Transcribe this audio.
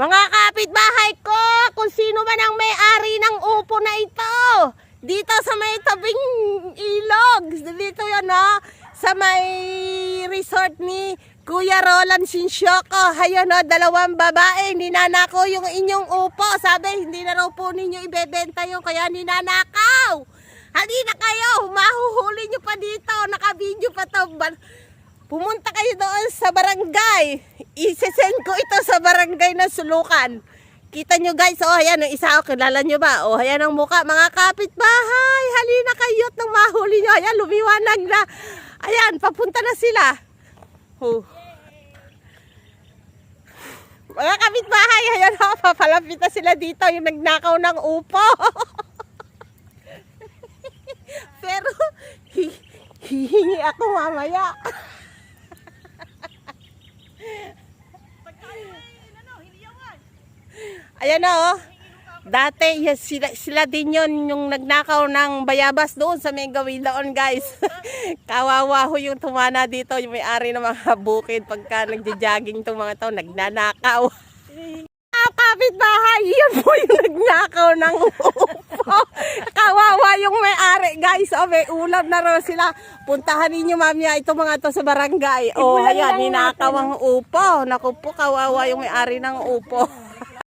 Mga kapitbahay ko, kung sino man ang may-ari ng upo na ito. Dito sa may tabing ilog. Dito yan no. Sa may resort ni Kuya Roland Sinsyoko. Ayan no, dalawang babae. Ninanako yung inyong upo. Sabi, hindi na raw po ninyo ibebenta yung kaya ninanakaw. Halina kayo, mahuhuli nyo pa dito. Naka-video pa to. Pumunta kayo doon sa barangay. Isesend ko ito sa barangay na sulukan. Kita nyo guys, oh ayan, yung isa, oh, kilala nyo ba? Oh, ayan ang muka, mga kapitbahay. Halina kayo at nang mahuli nyo. Ayan, lumiwanag na. Ayan, papunta na sila. Oh. Mga kapitbahay, ayan oh, papalapit na sila dito, yung nagnakaw ng upo. Pero, hi- hihingi ako mamaya. Ayan na oh. Dati yes, sila, sila din yon yung nagnakaw ng bayabas doon sa may gawin doon guys. Kawawa ho yung tumana dito, yung may-ari ng mga bukid pagka nagja-jogging tong mga to, nagnanakaw. Ah, kapitbahay, yun po yung nagnakaw ng upo. Kawawa yung may-ari guys. O, may ulam na raw sila. Puntahan ninyo mamaya itong mga to sa barangay. O, Ibulan ayan, ninakaw ang upo. Naku po, kawawa yung may-ari ng upo.